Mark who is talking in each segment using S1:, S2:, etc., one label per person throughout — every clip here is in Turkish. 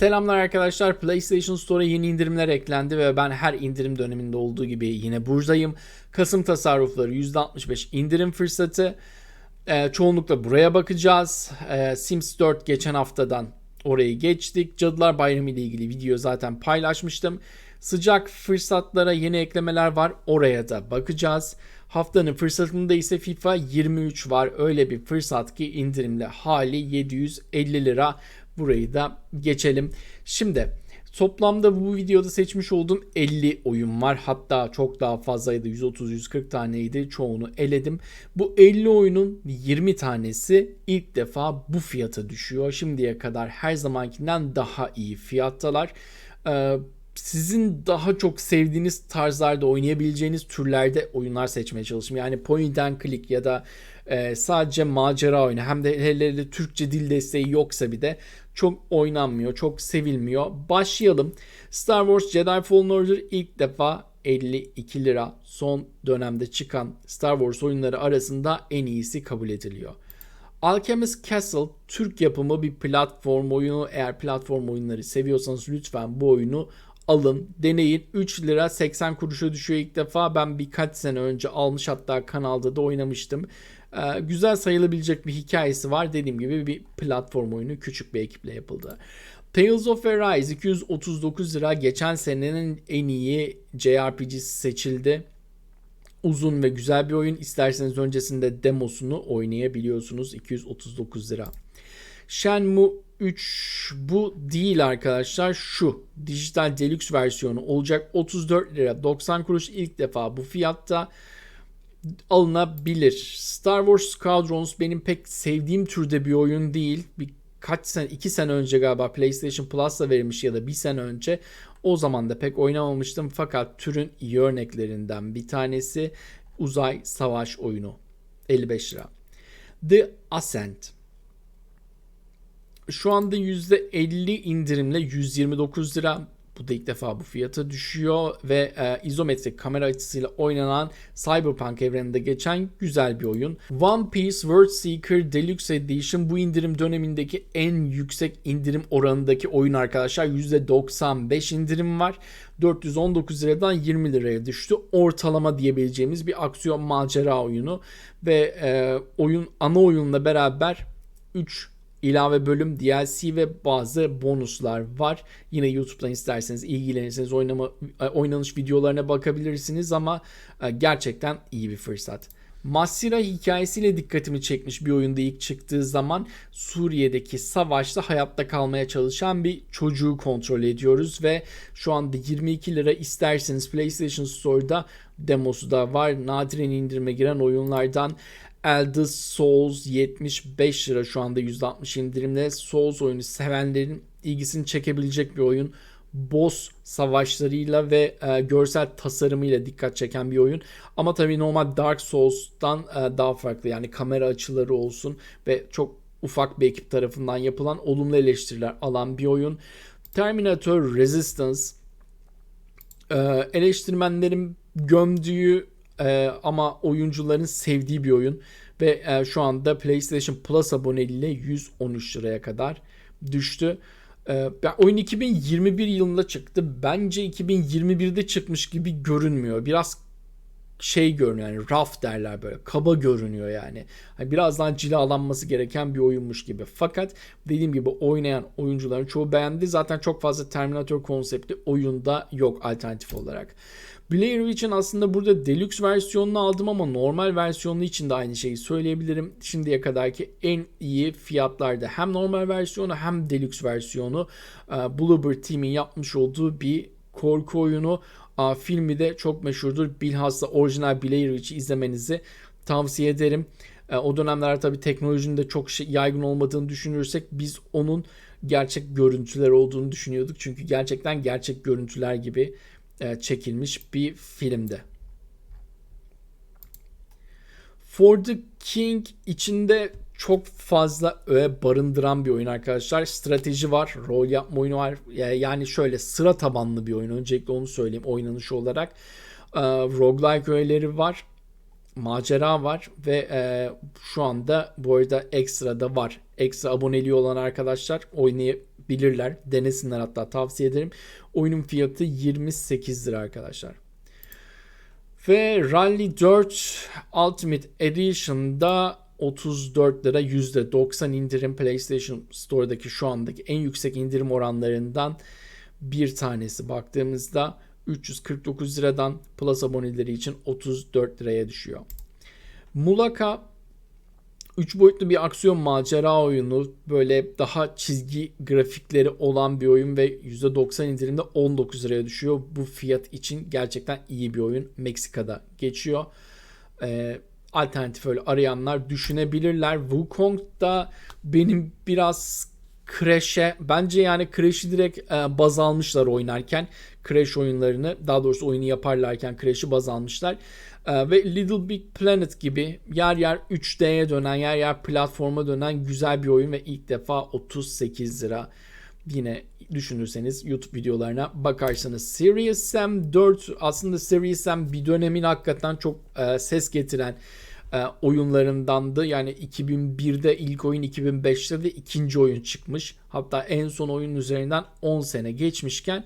S1: Selamlar arkadaşlar. PlayStation Store'a yeni indirimler eklendi ve ben her indirim döneminde olduğu gibi yine buradayım. Kasım tasarrufları %65 indirim fırsatı. Ee, çoğunlukla buraya bakacağız. Ee, Sims 4 geçen haftadan orayı geçtik. Cadılar Bayramı ile ilgili video zaten paylaşmıştım. Sıcak fırsatlara yeni eklemeler var. Oraya da bakacağız. Haftanın fırsatında ise FIFA 23 var. Öyle bir fırsat ki indirimli hali 750 lira. Burayı da geçelim. Şimdi toplamda bu videoda seçmiş olduğum 50 oyun var. Hatta çok daha fazlaydı. 130-140 taneydi. Çoğunu eledim. Bu 50 oyunun 20 tanesi ilk defa bu fiyata düşüyor. Şimdiye kadar her zamankinden daha iyi fiyattalar. Ee, sizin daha çok sevdiğiniz tarzlarda oynayabileceğiniz türlerde oyunlar seçmeye çalıştım. Yani point and click ya da e, sadece macera oyunu hem de hele hele Türkçe dil desteği yoksa bir de çok oynanmıyor, çok sevilmiyor. Başlayalım. Star Wars Jedi Fallen Order ilk defa 52 lira son dönemde çıkan Star Wars oyunları arasında en iyisi kabul ediliyor. Alchemist Castle Türk yapımı bir platform oyunu. Eğer platform oyunları seviyorsanız lütfen bu oyunu alın, deneyin. 3 lira 80 kuruşa düşüyor ilk defa. Ben birkaç sene önce almış hatta kanalda da oynamıştım. Ee, güzel sayılabilecek bir hikayesi var. Dediğim gibi bir platform oyunu küçük bir ekiple yapıldı. Tales of Arise 239 lira geçen senenin en iyi JRPG'si seçildi. Uzun ve güzel bir oyun. İsterseniz öncesinde demosunu oynayabiliyorsunuz. 239 lira. Shenmue 3 bu değil arkadaşlar şu dijital deluxe versiyonu olacak 34 lira 90 kuruş ilk defa bu fiyatta alınabilir. Star Wars Squadrons benim pek sevdiğim türde bir oyun değil. Bir kaç sene, iki sene önce galiba PlayStation Plus'la verilmiş ya da bir sene önce. O zaman da pek oynamamıştım fakat türün iyi örneklerinden bir tanesi uzay savaş oyunu. 55 lira. The Ascent. Şu anda %50 indirimle 129 lira. Bu da ilk defa bu fiyata düşüyor ve e, izometrik kamera açısıyla oynanan Cyberpunk evreninde geçen güzel bir oyun. One Piece World Seeker Deluxe Edition bu indirim dönemindeki en yüksek indirim oranındaki oyun arkadaşlar. %95 indirim var. 419 liradan 20 liraya düştü. Ortalama diyebileceğimiz bir aksiyon macera oyunu ve e, oyun ana oyunla beraber 3 ilave bölüm, DLC ve bazı bonuslar var. Yine YouTube'dan isterseniz ilgilenirseniz oynama, oynanış videolarına bakabilirsiniz ama e, gerçekten iyi bir fırsat. Masira hikayesiyle dikkatimi çekmiş bir oyunda ilk çıktığı zaman Suriye'deki savaşta hayatta kalmaya çalışan bir çocuğu kontrol ediyoruz ve şu anda 22 lira isterseniz PlayStation Store'da demosu da var. Nadiren indirime giren oyunlardan Elder Souls 75 lira şu anda %60 indirimle. Souls oyunu sevenlerin ilgisini çekebilecek bir oyun. Boss savaşlarıyla ve e, görsel tasarımıyla dikkat çeken bir oyun. Ama tabii normal Dark Souls'tan e, daha farklı. Yani kamera açıları olsun ve çok ufak bir ekip tarafından yapılan olumlu eleştiriler alan bir oyun. Terminator Resistance e, eleştirmenlerin gömdüğü e, ama oyuncuların sevdiği bir oyun ve e, şu anda PlayStation Plus aboneliğiyle 113 liraya kadar düştü. E, oyun 2021 yılında çıktı. Bence 2021'de çıkmış gibi görünmüyor. Biraz şey görünüyor yani rough derler böyle kaba görünüyor yani. yani birazdan cilalanması gereken bir oyunmuş gibi. Fakat dediğim gibi oynayan oyuncuların çoğu beğendi. Zaten çok fazla Terminator konsepti oyunda yok alternatif olarak. Blair Witch'in aslında burada deluxe versiyonunu aldım ama normal versiyonu için de aynı şeyi söyleyebilirim. Şimdiye kadarki en iyi fiyatlarda hem normal versiyonu hem deluxe versiyonu Bluebird Team'in yapmış olduğu bir korku oyunu. Filmi de çok meşhurdur. Bilhassa orijinal Blair Witch'i izlemenizi tavsiye ederim. O dönemler tabii teknolojinin de çok şey, yaygın olmadığını düşünürsek biz onun gerçek görüntüler olduğunu düşünüyorduk. Çünkü gerçekten gerçek görüntüler gibi e, çekilmiş bir filmdi. For the King içinde çok fazla öğe barındıran bir oyun arkadaşlar. Strateji var, rol yapma oyunu var. Yani şöyle sıra tabanlı bir oyun. Öncelikle onu söyleyeyim oynanış olarak. E, roguelike öğeleri var. Macera var ve e, şu anda bu arada ekstra da var. Ekstra aboneliği olan arkadaşlar oynayıp bilirler. Denesinler hatta tavsiye ederim. Oyunun fiyatı 28 lira arkadaşlar. Ve Rally 4 Ultimate Edition'da 34 lira %90 indirim PlayStation Store'daki şu andaki en yüksek indirim oranlarından bir tanesi. Baktığımızda 349 liradan Plus aboneleri için 34 liraya düşüyor. Mulaka 3 boyutlu bir aksiyon macera oyunu. Böyle daha çizgi grafikleri olan bir oyun ve %90 indirimde 19 liraya düşüyor. Bu fiyat için gerçekten iyi bir oyun. Meksika'da geçiyor. Ee, alternatif öyle arayanlar düşünebilirler. Wukong da benim biraz Crash'e bence yani Crash'i direkt e, baz almışlar oynarken. Crash oyunlarını daha doğrusu oyunu yaparlarken Crash'i baz almışlar. E, ve Little Big Planet gibi yer yer 3D'ye dönen yer yer platforma dönen güzel bir oyun ve ilk defa 38 lira. Yine düşünürseniz YouTube videolarına bakarsanız Serious Sam 4 aslında Serious Sam bir dönemin hakikaten çok e, ses getiren e, oyunlarındandı. Yani 2001'de ilk oyun 2005'te de ikinci oyun çıkmış. Hatta en son oyun üzerinden 10 sene geçmişken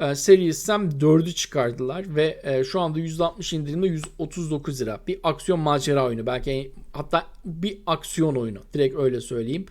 S1: e, Serious Sam 4'ü çıkardılar ve e, şu anda %60 indirimde 139 lira. Bir aksiyon macera oyunu. Belki hatta bir aksiyon oyunu. Direkt öyle söyleyeyim.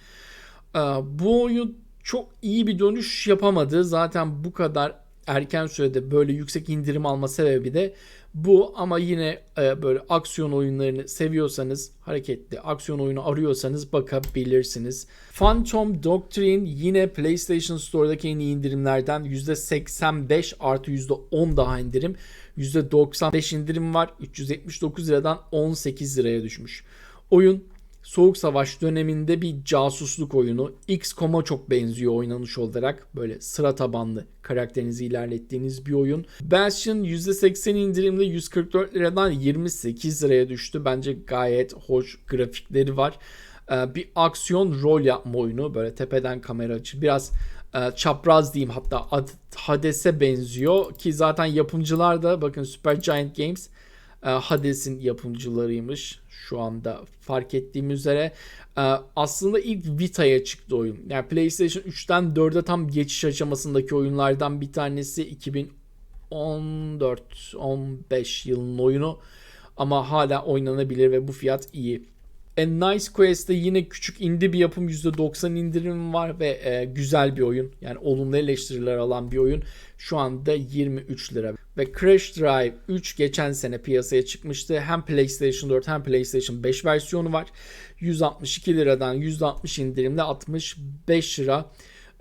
S1: E, bu oyun çok iyi bir dönüş yapamadı. Zaten bu kadar erken sürede böyle yüksek indirim alma sebebi de bu ama yine e, böyle aksiyon oyunlarını seviyorsanız, hareketli aksiyon oyunu arıyorsanız bakabilirsiniz. Phantom Doctrine yine PlayStation Store'daki en iyi indirimlerden %85 artı %10 daha indirim. %95 indirim var. 379 liradan 18 liraya düşmüş. Oyun Soğuk Savaş döneminde bir casusluk oyunu. XCOM'a çok benziyor oynanış olarak. Böyle sıra tabanlı karakterinizi ilerlettiğiniz bir oyun. Bastion %80 indirimde 144 liradan 28 liraya düştü. Bence gayet hoş grafikleri var. Ee, bir aksiyon rol yapma oyunu. Böyle tepeden kamera açı. Biraz e, çapraz diyeyim hatta Hades'e benziyor. Ki zaten yapımcılar da bakın Super Giant Games Hades'in yapımcılarıymış şu anda fark ettiğim üzere. E, aslında ilk Vita'ya çıktı oyun. Yani PlayStation 3'ten 4'e tam geçiş aşamasındaki oyunlardan bir tanesi 2014-15 yılının oyunu. Ama hala oynanabilir ve bu fiyat iyi. A Nice Quest'te yine küçük indie bir yapım %90 indirim var ve e, güzel bir oyun. Yani olumlu eleştiriler alan bir oyun. Şu anda 23 lira. Ve Crash Drive 3 geçen sene piyasaya çıkmıştı. Hem PlayStation 4 hem PlayStation 5 versiyonu var. 162 liradan %60 indirimle 65 lira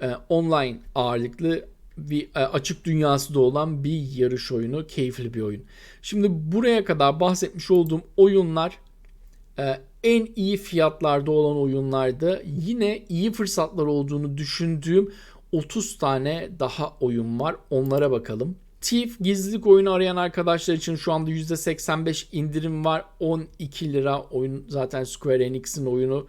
S1: e, online ağırlıklı bir e, açık dünyası da olan bir yarış oyunu. Keyifli bir oyun. Şimdi buraya kadar bahsetmiş olduğum oyunlar e, en iyi fiyatlarda olan oyunlarda yine iyi fırsatlar olduğunu düşündüğüm 30 tane daha oyun var. Onlara bakalım. Thief gizlilik oyunu arayan arkadaşlar için şu anda %85 indirim var. 12 lira oyun zaten Square Enix'in oyunu.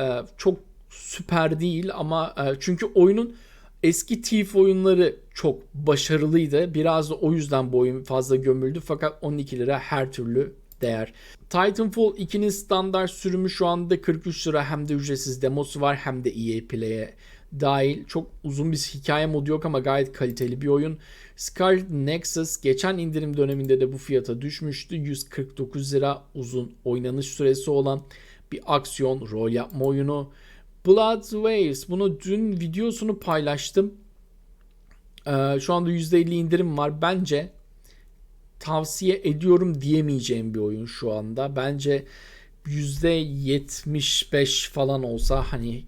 S1: Ee, çok süper değil ama e, çünkü oyunun eski Thief oyunları çok başarılıydı. Biraz da o yüzden bu oyun fazla gömüldü. Fakat 12 lira her türlü değer. Titanfall 2'nin standart sürümü şu anda 43 lira hem de ücretsiz demosu var hem de EA Play'e dahil. Çok uzun bir hikaye modu yok ama gayet kaliteli bir oyun. Scarlet Nexus geçen indirim döneminde de bu fiyata düşmüştü. 149 lira uzun oynanış süresi olan bir aksiyon rol yapma oyunu. Blood Waves bunu dün videosunu paylaştım. Ee, şu anda %50 indirim var. Bence tavsiye ediyorum diyemeyeceğim bir oyun şu anda. Bence %75 falan olsa hani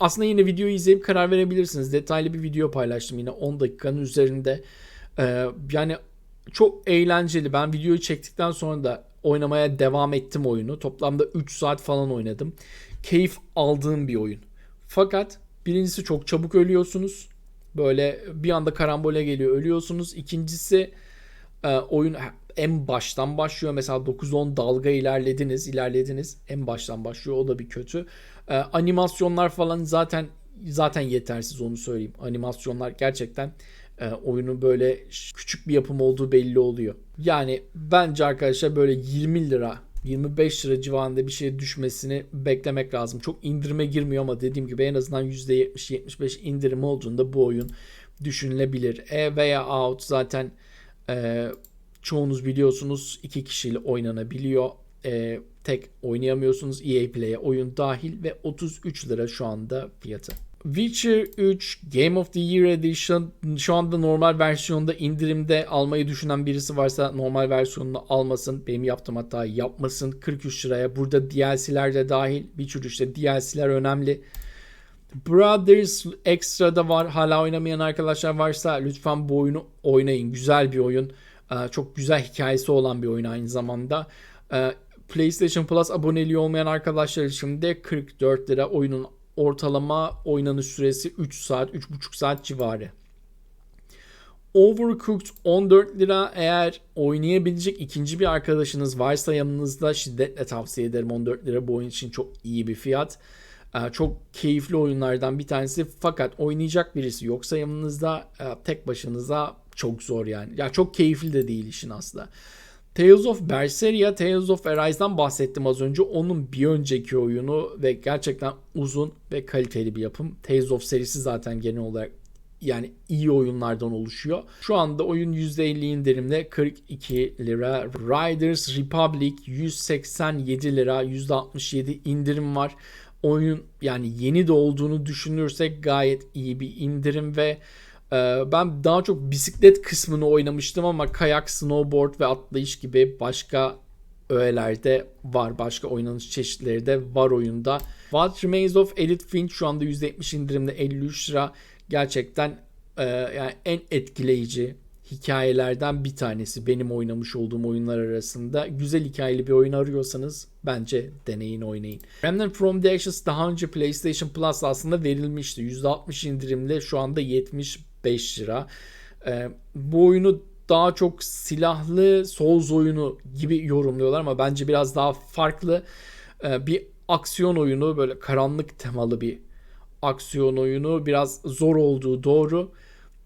S1: aslında yine videoyu izleyip karar verebilirsiniz. Detaylı bir video paylaştım yine 10 dakikanın üzerinde. Ee, yani çok eğlenceli. Ben videoyu çektikten sonra da oynamaya devam ettim oyunu. Toplamda 3 saat falan oynadım. Keyif aldığım bir oyun. Fakat birincisi çok çabuk ölüyorsunuz. Böyle bir anda karambole geliyor ölüyorsunuz. İkincisi e, oyun en baştan başlıyor. Mesela 9-10 dalga ilerlediniz, ilerlediniz. En baştan başlıyor. O da bir kötü. E, animasyonlar falan zaten zaten yetersiz onu söyleyeyim. Animasyonlar gerçekten e, oyunun böyle küçük bir yapım olduğu belli oluyor. Yani bence arkadaşlar böyle 20 lira 25 lira civarında bir şey düşmesini beklemek lazım. Çok indirime girmiyor ama dediğim gibi en azından %70-75 indirim olduğunda bu oyun düşünülebilir. E veya Out zaten e, çoğunuz biliyorsunuz iki kişiyle oynanabiliyor. E, tek oynayamıyorsunuz. EA Play'e oyun dahil ve 33 lira şu anda fiyatı. Witcher 3 Game of the Year Edition şu anda normal versiyonda indirimde almayı düşünen birisi varsa normal versiyonunu almasın. Benim yaptığım hatta yapmasın 43 liraya. Burada DLC'ler de dahil. Witcher 3'te DLC'ler önemli. Brothers Extra'da var. Hala oynamayan arkadaşlar varsa lütfen bu oyunu oynayın. Güzel bir oyun. Ee, Çok güzel hikayesi olan bir oyun aynı zamanda. Ee, PlayStation Plus aboneliği olmayan arkadaşlar için de 44 lira oyunun ortalama oynanış süresi 3 saat 3,5 saat civarı. Overcooked 14 lira eğer oynayabilecek ikinci bir arkadaşınız varsa yanınızda şiddetle tavsiye ederim 14 lira bu oyun için çok iyi bir fiyat. Ee, Çok keyifli oyunlardan bir tanesi fakat oynayacak birisi yoksa yanınızda e, tek başınıza çok zor yani. Ya çok keyifli de değil işin aslında. Tales of Berseria, Tales of Arise'dan bahsettim az önce. Onun bir önceki oyunu ve gerçekten uzun ve kaliteli bir yapım. Tales of serisi zaten genel olarak yani iyi oyunlardan oluşuyor. Şu anda oyun %50 indirimle 42 lira. Riders Republic 187 lira %67 indirim var. Oyun yani yeni de olduğunu düşünürsek gayet iyi bir indirim ve ee, Ben daha çok bisiklet kısmını oynamıştım ama kayak, snowboard ve atlayış gibi başka öğelerde var. Başka oynanış çeşitleri de var oyunda. What Remains of Edith Finch şu anda %70 indirimde 53 lira. Gerçekten e, yani en etkileyici hikayelerden bir tanesi benim oynamış olduğum oyunlar arasında. Güzel hikayeli bir oyun arıyorsanız bence deneyin oynayın. Remnant from the Ashes daha önce PlayStation Plus aslında verilmişti. %60 indirimle şu anda 75 lira. Ee, bu oyunu daha çok silahlı Souls oyunu gibi yorumluyorlar ama bence biraz daha farklı Ee, bir aksiyon oyunu böyle karanlık temalı bir aksiyon oyunu biraz zor olduğu doğru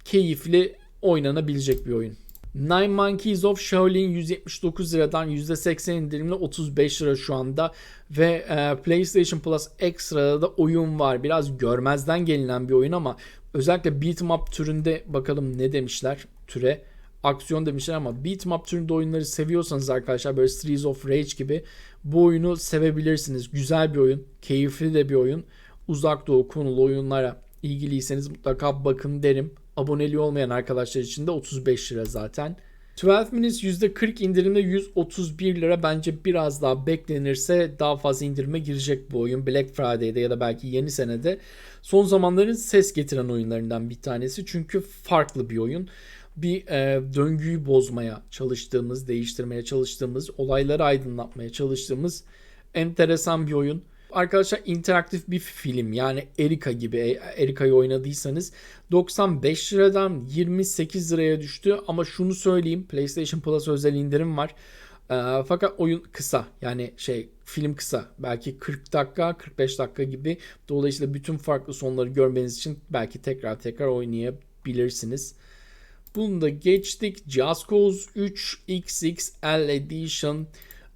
S1: keyifli oynanabilecek bir oyun. Nine Monkeys of Shaolin 179 liradan %80 indirimle 35 lira şu anda ve e, PlayStation Plus Extra'da da oyun var. Biraz görmezden gelinen bir oyun ama özellikle beat'em up türünde bakalım ne demişler türe. Aksiyon demişler ama beat'em up türünde oyunları seviyorsanız arkadaşlar böyle Streets of Rage gibi bu oyunu sevebilirsiniz. Güzel bir oyun, keyifli de bir oyun. Uzak doğu konulu oyunlara ilgiliyseniz mutlaka bakın derim. Aboneliği olmayan arkadaşlar için de 35 lira zaten. 12 Minutes %40 indirimde 131 lira bence biraz daha beklenirse daha fazla indirime girecek bu oyun. Black Friday'de ya da belki yeni senede son zamanların ses getiren oyunlarından bir tanesi. Çünkü farklı bir oyun. Bir e, döngüyü bozmaya çalıştığımız, değiştirmeye çalıştığımız, olayları aydınlatmaya çalıştığımız enteresan bir oyun. Arkadaşlar interaktif bir film yani Erika gibi E- Erika'yı oynadıysanız 95 liradan 28 liraya düştü ama şunu söyleyeyim PlayStation Plus özel indirim var. Ee, fakat oyun kısa yani şey film kısa belki 40 dakika 45 dakika gibi dolayısıyla bütün farklı sonları görmeniz için belki tekrar tekrar oynayabilirsiniz. Bunu da geçtik. Just Cause 3 XXL Edition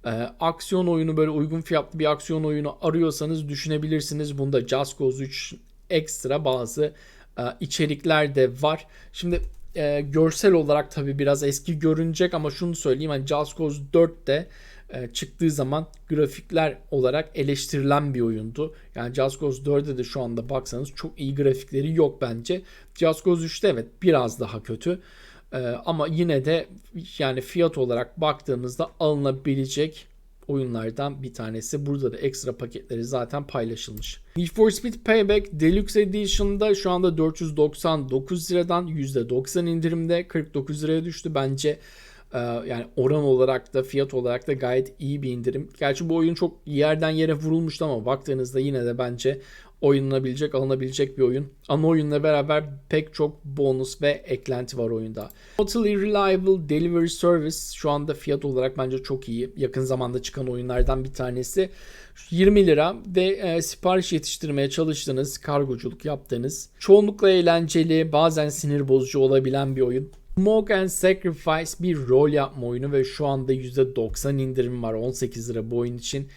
S1: e, aksiyon oyunu böyle uygun fiyatlı bir aksiyon oyunu arıyorsanız düşünebilirsiniz. Bunda Just Cause 3 ekstra bazı e, içerikler de var. Şimdi e, görsel olarak tabi biraz eski görünecek ama şunu söyleyeyim hani Just Cause 4 de e, çıktığı zaman grafikler olarak eleştirilen bir oyundu. Yani Just Cause 4'e de şu anda baksanız çok iyi grafikleri yok bence. Just Cause 3'te evet biraz daha kötü. Ee, ama yine de yani fiyat olarak baktığımızda alınabilecek oyunlardan bir tanesi. Burada da ekstra paketleri zaten paylaşılmış. Need for Speed Payback Deluxe Edition'da şu anda 499 liradan %90 indirimde 49 liraya düştü. Bence e, yani oran olarak da fiyat olarak da gayet iyi bir indirim. Gerçi bu oyun çok yerden yere vurulmuştu ama baktığınızda yine de bence oynanabilecek, alınabilecek bir oyun. Ana oyunla beraber pek çok bonus ve eklenti var oyunda. Totally Reliable Delivery Service şu anda fiyat olarak bence çok iyi. Yakın zamanda çıkan oyunlardan bir tanesi. 20 lira ve e, sipariş yetiştirmeye çalıştığınız, kargoculuk yaptığınız, çoğunlukla eğlenceli, bazen sinir bozucu olabilen bir oyun. Smoke and Sacrifice bir rol yapma oyunu ve şu anda %90 indirim var 18 lira bu oyun için.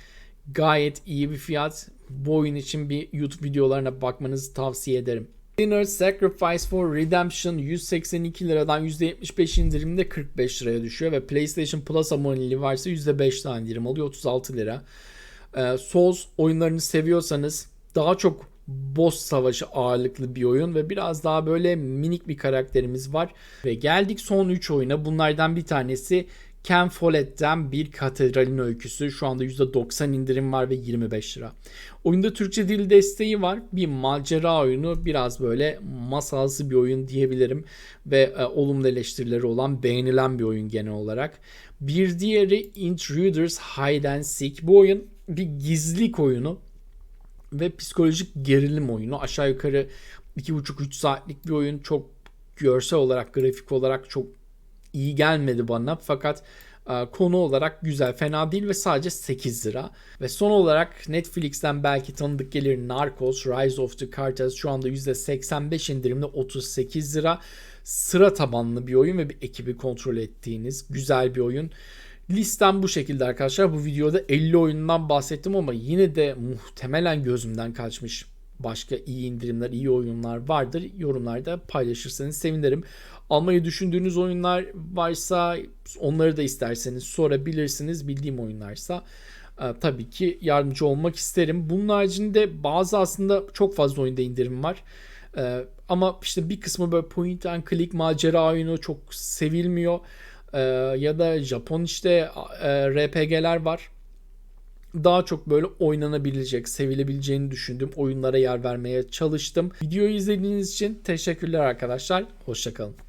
S1: Gayet iyi bir fiyat. Bu oyun için bir YouTube videolarına bakmanızı tavsiye ederim. Dinner Sacrifice for Redemption 182 liradan %75 indirimde 45 liraya düşüyor ve PlayStation Plus aboneliği varsa %5 daha indirim alıyor 36 lira. Ee, Souls oyunlarını seviyorsanız daha çok boss savaşı ağırlıklı bir oyun ve biraz daha böyle minik bir karakterimiz var. Ve geldik son 3 oyuna. Bunlardan bir tanesi Ken Follett'ten bir katedralin öyküsü. Şu anda %90 indirim var ve 25 lira. Oyunda Türkçe dil desteği var. Bir macera oyunu. Biraz böyle masalsı bir oyun diyebilirim. Ve e, olumlu eleştirileri olan beğenilen bir oyun genel olarak. Bir diğeri Intruders Hide and Seek. Bu oyun bir gizlilik oyunu ve psikolojik gerilim oyunu. Aşağı yukarı 2,5-3 saatlik bir oyun. Çok görsel olarak, grafik olarak çok iyi gelmedi bana. Fakat e, konu olarak güzel, fena değil ve sadece 8 lira. Ve son olarak Netflix'ten belki tanıdık gelir Narcos Rise of the Cartels şu anda %85 indirimde 38 lira. Sıra tabanlı bir oyun ve bir ekibi kontrol ettiğiniz güzel bir oyun. Listem bu şekilde arkadaşlar. Bu videoda 50 oyundan bahsettim ama yine de muhtemelen gözümden kaçmış başka iyi indirimler, iyi oyunlar vardır. Yorumlarda paylaşırsanız sevinirim. Almayı düşündüğünüz oyunlar varsa onları da isterseniz sorabilirsiniz. Bildiğim oyunlarsa e, tabii ki yardımcı olmak isterim. Bunun haricinde bazı aslında çok fazla oyunda indirim var. E, ama işte bir kısmı böyle point and click macera oyunu çok sevilmiyor. E, ya da Japon işte RPG'ler var daha çok böyle oynanabilecek, sevilebileceğini düşündüğüm oyunlara yer vermeye çalıştım. Videoyu izlediğiniz için teşekkürler arkadaşlar. Hoşçakalın.